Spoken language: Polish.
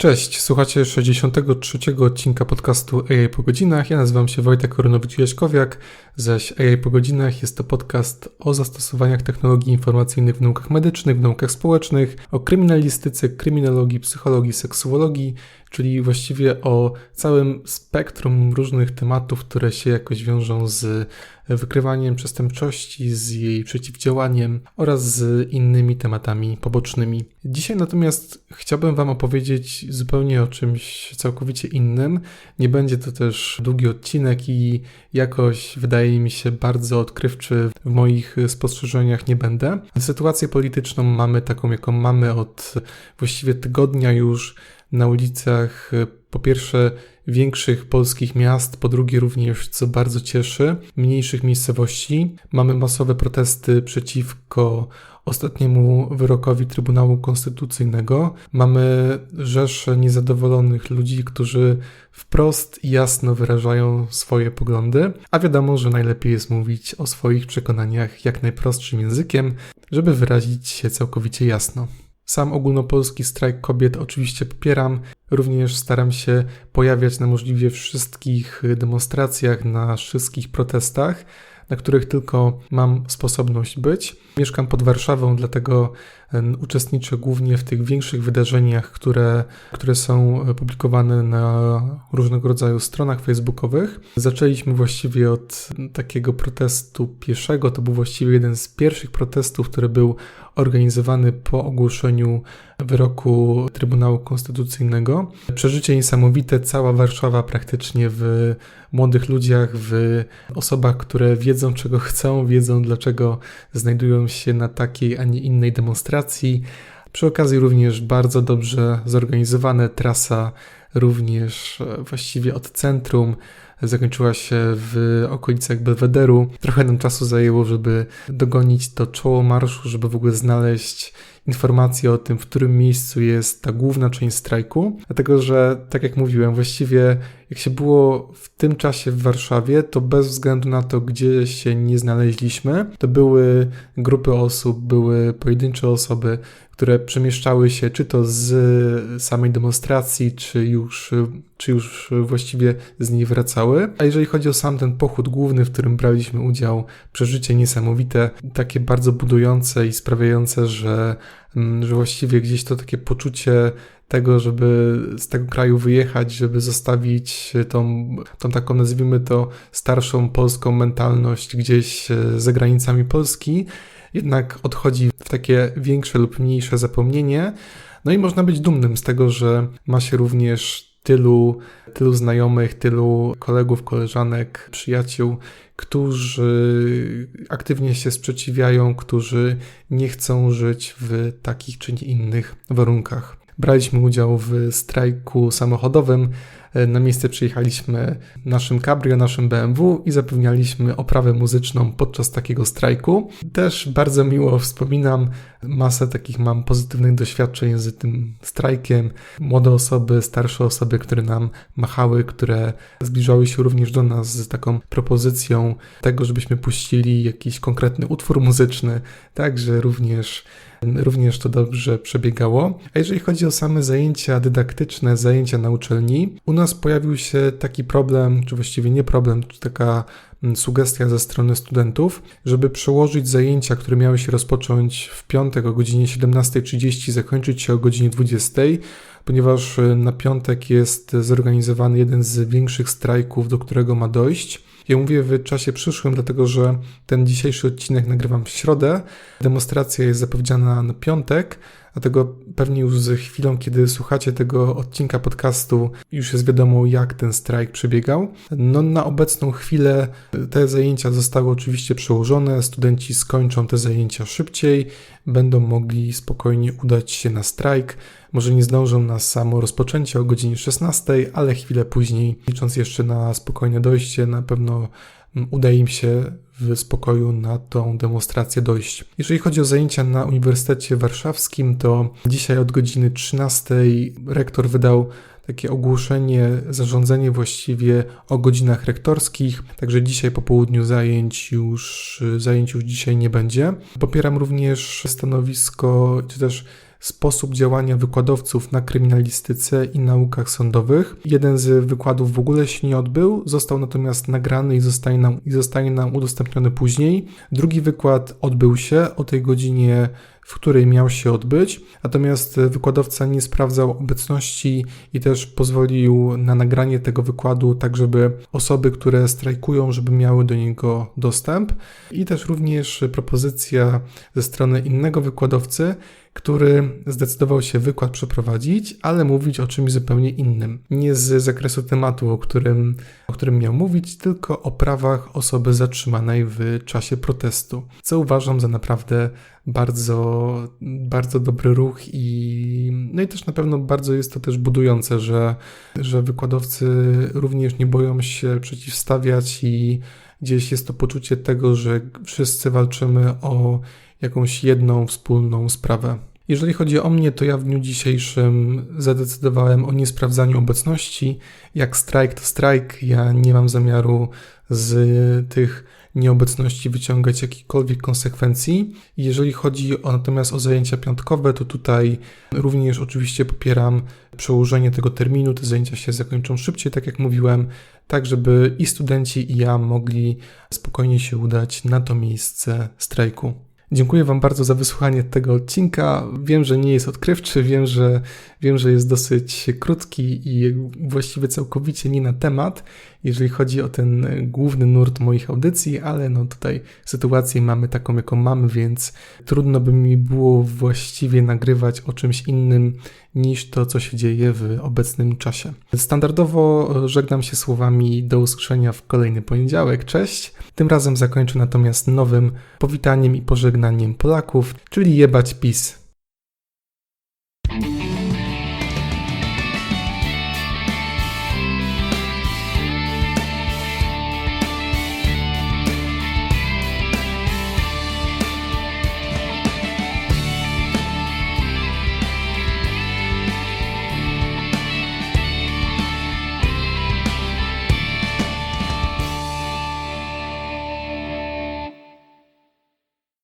Cześć, słuchacie 63 odcinka podcastu AI po godzinach. Ja nazywam się Wojtek Koronowicz-Jaśkowiak, zaś AI po godzinach jest to podcast o zastosowaniach technologii informacyjnych w naukach medycznych, w naukach społecznych, o kryminalistyce, kryminologii, psychologii, seksuologii, czyli właściwie o całym spektrum różnych tematów, które się jakoś wiążą z wykrywaniem przestępczości, z jej przeciwdziałaniem oraz z innymi tematami pobocznymi. Dzisiaj natomiast chciałbym Wam opowiedzieć zupełnie o czymś całkowicie innym. Nie będzie to też długi odcinek i jakoś wydaje mi się bardzo odkrywczy w moich spostrzeżeniach nie będę. Sytuację polityczną mamy taką, jaką mamy od właściwie tygodnia już na ulicach po pierwsze większych polskich miast, po drugie również, co bardzo cieszy, mniejszych miejscowości. Mamy masowe protesty przeciwko ostatniemu wyrokowi Trybunału Konstytucyjnego. Mamy rzesze niezadowolonych ludzi, którzy wprost i jasno wyrażają swoje poglądy, a wiadomo, że najlepiej jest mówić o swoich przekonaniach jak najprostszym językiem, żeby wyrazić się całkowicie jasno. Sam ogólnopolski strajk kobiet oczywiście popieram. Również staram się pojawiać na możliwie wszystkich demonstracjach, na wszystkich protestach, na których tylko mam sposobność być. Mieszkam pod Warszawą, dlatego uczestniczę głównie w tych większych wydarzeniach, które, które są publikowane na różnego rodzaju stronach facebookowych. Zaczęliśmy właściwie od takiego protestu pieszego. To był właściwie jeden z pierwszych protestów, który był organizowany po ogłoszeniu wyroku Trybunału Konstytucyjnego. Przeżycie niesamowite, cała Warszawa praktycznie w młodych ludziach, w osobach, które wiedzą czego chcą, wiedzą dlaczego znajdują się na takiej, a nie innej demonstracji. Przy okazji również bardzo dobrze zorganizowana trasa, również e, właściwie od centrum zakończyła się w okolicach Belwederu. Trochę nam czasu zajęło, żeby dogonić to czoło marszu, żeby w ogóle znaleźć informacje o tym, w którym miejscu jest ta główna część strajku, dlatego że, tak jak mówiłem, właściwie jak się było w tym czasie w Warszawie, to bez względu na to, gdzie się nie znaleźliśmy, to były grupy osób, były pojedyncze osoby, które przemieszczały się czy to z samej demonstracji, czy już, czy już właściwie z niej wracały. A jeżeli chodzi o sam ten pochód główny, w którym braliśmy udział, przeżycie niesamowite, takie bardzo budujące i sprawiające, że, mm, że właściwie gdzieś to takie poczucie tego, żeby z tego kraju wyjechać, żeby zostawić tą, tą taką, nazwijmy to, starszą polską mentalność gdzieś e, za granicami Polski, jednak odchodzi w takie większe lub mniejsze zapomnienie. No i można być dumnym z tego, że ma się również tylu, tylu znajomych, tylu kolegów, koleżanek, przyjaciół, którzy aktywnie się sprzeciwiają, którzy nie chcą żyć w takich czy innych warunkach. Braliśmy udział w strajku samochodowym. E, na miejsce przyjechaliśmy naszym cabrio, naszym BMW i zapewnialiśmy oprawę muzyczną podczas takiego strajku. Też bardzo miło wspominam, masę takich mam pozytywnych doświadczeń z tym strajkiem. Młode osoby, starsze osoby, które nam machały, które zbliżały się również do nas z taką propozycją tego, żebyśmy puścili jakiś konkretny utwór muzyczny. Także również również to dobrze przebiegało. A jeżeli chodzi o same zajęcia dydaktyczne, zajęcia na uczelni, u nas pojawił się taki problem, czy właściwie nie problem, czy taka mm, sugestia ze strony studentów, żeby przełożyć zajęcia, które miały się rozpocząć w piątek o godzinie 17.30, zakończyć się o godzinie 20.00, ponieważ y, na piątek jest zorganizowany jeden z większych strajków, do którego ma dojść. Ja mówię w czasie przyszłym, dlatego że ten dzisiejszy odcinek nagrywam w środę. Demonstracja jest zapowiedziana na piątek, dlatego pewnie już z chwilą, kiedy słuchacie tego odcinka podcastu, już jest wiadomo, jak ten strajk przebiegał. No, na obecną chwilę te zajęcia zostały oczywiście przełożone. Studenci skończą te zajęcia szybciej, będą mogli spokojnie udać się na strajk. Może nie zdążą na samo rozpoczęcie o godzinie 16, ale chwilę później, licząc jeszcze na spokojne dojście, na pewno mm, uda im się w spokoju na tą demonstrację dojść. Jeżeli chodzi o zajęcia na Uniwersytecie Warszawskim, to dzisiaj od godziny 13 rektor wydał takie ogłoszenie, zarządzenie właściwie o godzinach rektorskich, także dzisiaj po południu zajęć już, zajęć już dzisiaj nie będzie. Popieram również stanowisko, czy też sposób działania wykładowców na kryminalistyce i naukach sądowych. Jeden z wykładów w ogóle się nie odbył, został natomiast nagrany i zostanie nam, i zostanie nam udostępniony później. Drugi wykład odbył się o tej godzinie w której miał się odbyć, natomiast wykładowca nie sprawdzał obecności i też pozwolił na nagranie tego wykładu, tak żeby osoby, które strajkują, żeby miały do niego dostęp. I też również propozycja ze strony innego wykładowcy, który zdecydował się wykład przeprowadzić, ale mówić o czymś zupełnie innym. Nie z zakresu tematu, o którym, o którym miał mówić, tylko o prawach osoby zatrzymanej w czasie protestu, co uważam za naprawdę bardzo, bardzo dobry ruch i no i też na pewno bardzo jest to też budujące, że, że wykładowcy również nie boją się przeciwstawiać i gdzieś jest to poczucie tego, że wszyscy walczymy o jakąś jedną wspólną sprawę. Jeżeli chodzi o mnie, to ja w dniu dzisiejszym zadecydowałem o niesprawdzaniu obecności. Jak strajk to strajk, ja nie mam zamiaru z tych nieobecności wyciągać jakichkolwiek konsekwencji. Jeżeli chodzi o, natomiast o zajęcia piątkowe, to tutaj również oczywiście popieram przełożenie tego terminu. Te zajęcia się zakończą szybciej, tak jak mówiłem, tak żeby i studenci, i ja mogli spokojnie się udać na to miejsce strajku. Dziękuję Wam bardzo za wysłuchanie tego odcinka. Wiem, że nie jest odkrywczy, wiem, że, wiem, że jest dosyć krótki i właściwie całkowicie nie na temat, jeżeli chodzi o ten główny nurt moich audycji, ale no tutaj sytuację mamy taką, jaką mamy, więc trudno by mi było właściwie nagrywać o czymś innym niż to, co się dzieje w obecnym czasie. Standardowo żegnam się słowami do usłyszenia w kolejny poniedziałek. Cześć! Tym razem zakończę natomiast nowym powitaniem i pożegnaniem Polaków, czyli jebać PiS.